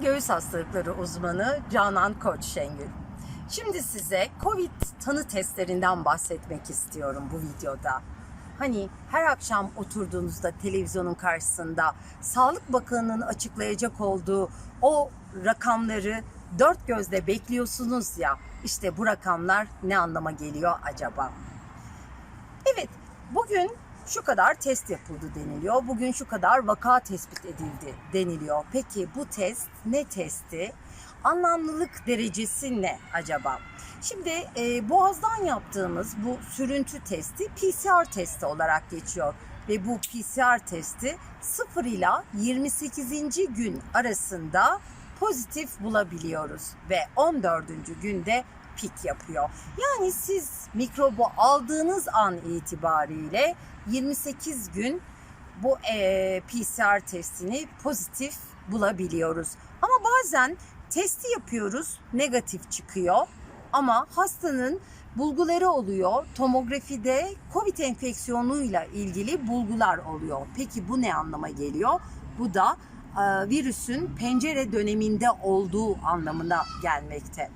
göğüs hastalıkları uzmanı Canan Koç Şengül. Şimdi size COVID tanı testlerinden bahsetmek istiyorum bu videoda. Hani her akşam oturduğunuzda televizyonun karşısında Sağlık Bakanı'nın açıklayacak olduğu o rakamları dört gözle bekliyorsunuz ya. İşte bu rakamlar ne anlama geliyor acaba? Evet, bugün şu kadar test yapıldı deniliyor. Bugün şu kadar vaka tespit edildi deniliyor. Peki bu test ne testi? Anlamlılık derecesi ne acaba? Şimdi e, boğazdan yaptığımız bu sürüntü testi PCR testi olarak geçiyor. Ve bu PCR testi 0 ile 28. gün arasında pozitif bulabiliyoruz. Ve 14. günde pik yapıyor. Yani siz mikrobu aldığınız an itibariyle 28 gün bu e, PCR testini pozitif bulabiliyoruz. Ama bazen testi yapıyoruz, negatif çıkıyor. Ama hastanın bulguları oluyor. Tomografide COVID enfeksiyonuyla ilgili bulgular oluyor. Peki bu ne anlama geliyor? Bu da virüsün pencere döneminde olduğu anlamına gelmekte.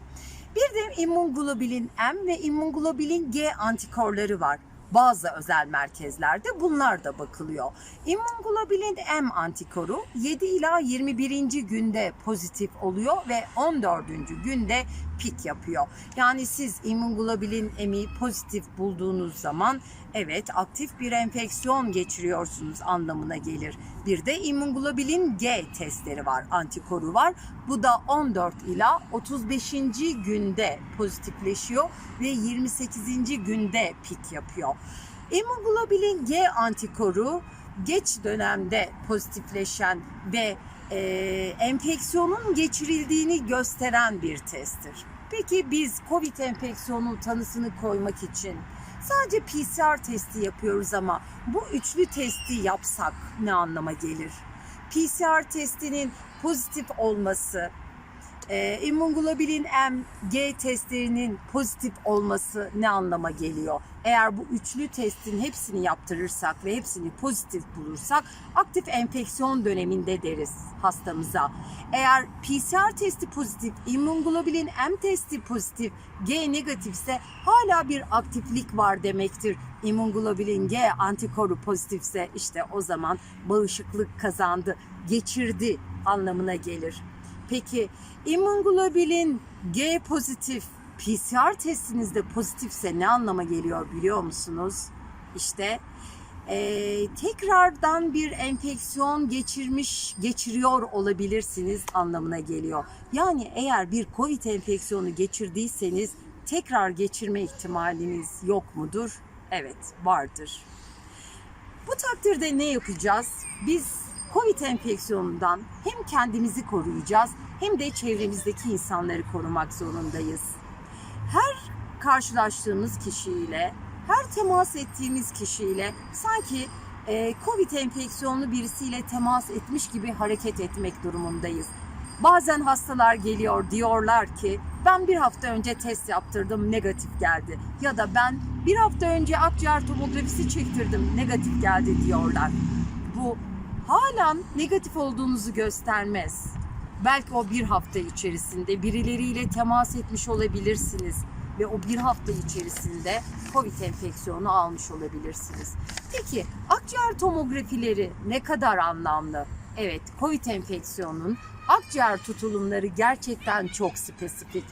Bir de immunglobulin M ve immunglobulin G antikorları var. Bazı özel merkezlerde bunlar da bakılıyor. İmmunglobulin M antikoru 7 ila 21. günde pozitif oluyor ve 14. günde pik yapıyor. Yani siz immunglobulin M'i pozitif bulduğunuz zaman evet aktif bir enfeksiyon geçiriyorsunuz anlamına gelir. Bir de immunglobulin G testleri var, antikoru var. Bu da 14 ila 35. günde pozitifleşiyor ve 28. günde pik yapıyor. Immunoglobulin G antikoru geç dönemde pozitifleşen ve e, enfeksiyonun geçirildiğini gösteren bir testtir. Peki biz COVID enfeksiyonu tanısını koymak için sadece PCR testi yapıyoruz ama bu üçlü testi yapsak ne anlama gelir? PCR testinin pozitif olması, e, immunoglobulin M, G testlerinin pozitif olması ne anlama geliyor? Eğer bu üçlü testin hepsini yaptırırsak ve hepsini pozitif bulursak aktif enfeksiyon döneminde deriz hastamıza. Eğer PCR testi pozitif, immunoglobulin M testi pozitif, G negatifse hala bir aktiflik var demektir. İmmunoglobulin G antikoru pozitifse işte o zaman bağışıklık kazandı, geçirdi anlamına gelir. Peki immunoglobulin G pozitif PCR testinizde pozitifse ne anlama geliyor biliyor musunuz? İşte eee, tekrardan bir enfeksiyon geçirmiş, geçiriyor olabilirsiniz anlamına geliyor. Yani eğer bir COVID enfeksiyonu geçirdiyseniz tekrar geçirme ihtimaliniz yok mudur? Evet, vardır. Bu takdirde ne yapacağız? Biz COVID enfeksiyonundan hem kendimizi koruyacağız hem de çevremizdeki insanları korumak zorundayız. Her karşılaştığımız kişiyle, her temas ettiğimiz kişiyle sanki e, COVID enfeksiyonlu birisiyle temas etmiş gibi hareket etmek durumundayız. Bazen hastalar geliyor diyorlar ki ben bir hafta önce test yaptırdım negatif geldi ya da ben bir hafta önce akciğer tomografisi çektirdim negatif geldi diyorlar. Bu halen negatif olduğunuzu göstermez. Belki o bir hafta içerisinde birileriyle temas etmiş olabilirsiniz ve o bir hafta içerisinde COVID enfeksiyonu almış olabilirsiniz. Peki akciğer tomografileri ne kadar anlamlı? Evet, COVID enfeksiyonunun akciğer tutulumları gerçekten çok spesifik.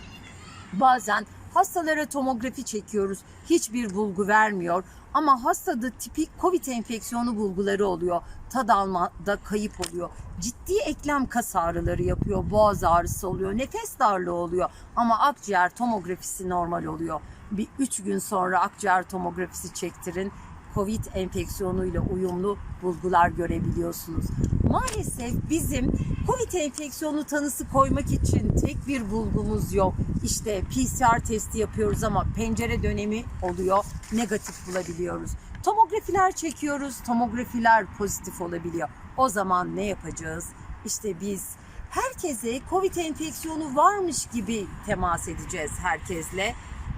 Bazen hastalara tomografi çekiyoruz. Hiçbir bulgu vermiyor. Ama hastada tipik COVID enfeksiyonu bulguları oluyor. Tad almada kayıp oluyor. Ciddi eklem kas ağrıları yapıyor. Boğaz ağrısı oluyor. Nefes darlığı oluyor. Ama akciğer tomografisi normal oluyor. Bir 3 gün sonra akciğer tomografisi çektirin. COVID enfeksiyonuyla uyumlu bulgular görebiliyorsunuz. Maalesef bizim COVID enfeksiyonu tanısı koymak için tek bir bulgumuz yok. İşte PCR testi yapıyoruz ama pencere dönemi oluyor. Negatif bulabiliyoruz. Tomografiler çekiyoruz. Tomografiler pozitif olabiliyor. O zaman ne yapacağız? İşte biz herkese COVID enfeksiyonu varmış gibi temas edeceğiz herkesle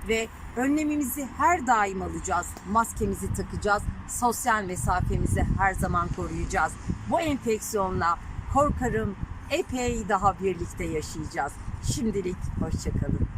ve önlemimizi her daim alacağız. Maskemizi takacağız. Sosyal mesafemizi her zaman koruyacağız. Bu enfeksiyonla korkarım epey daha birlikte yaşayacağız. Şimdilik hoşçakalın.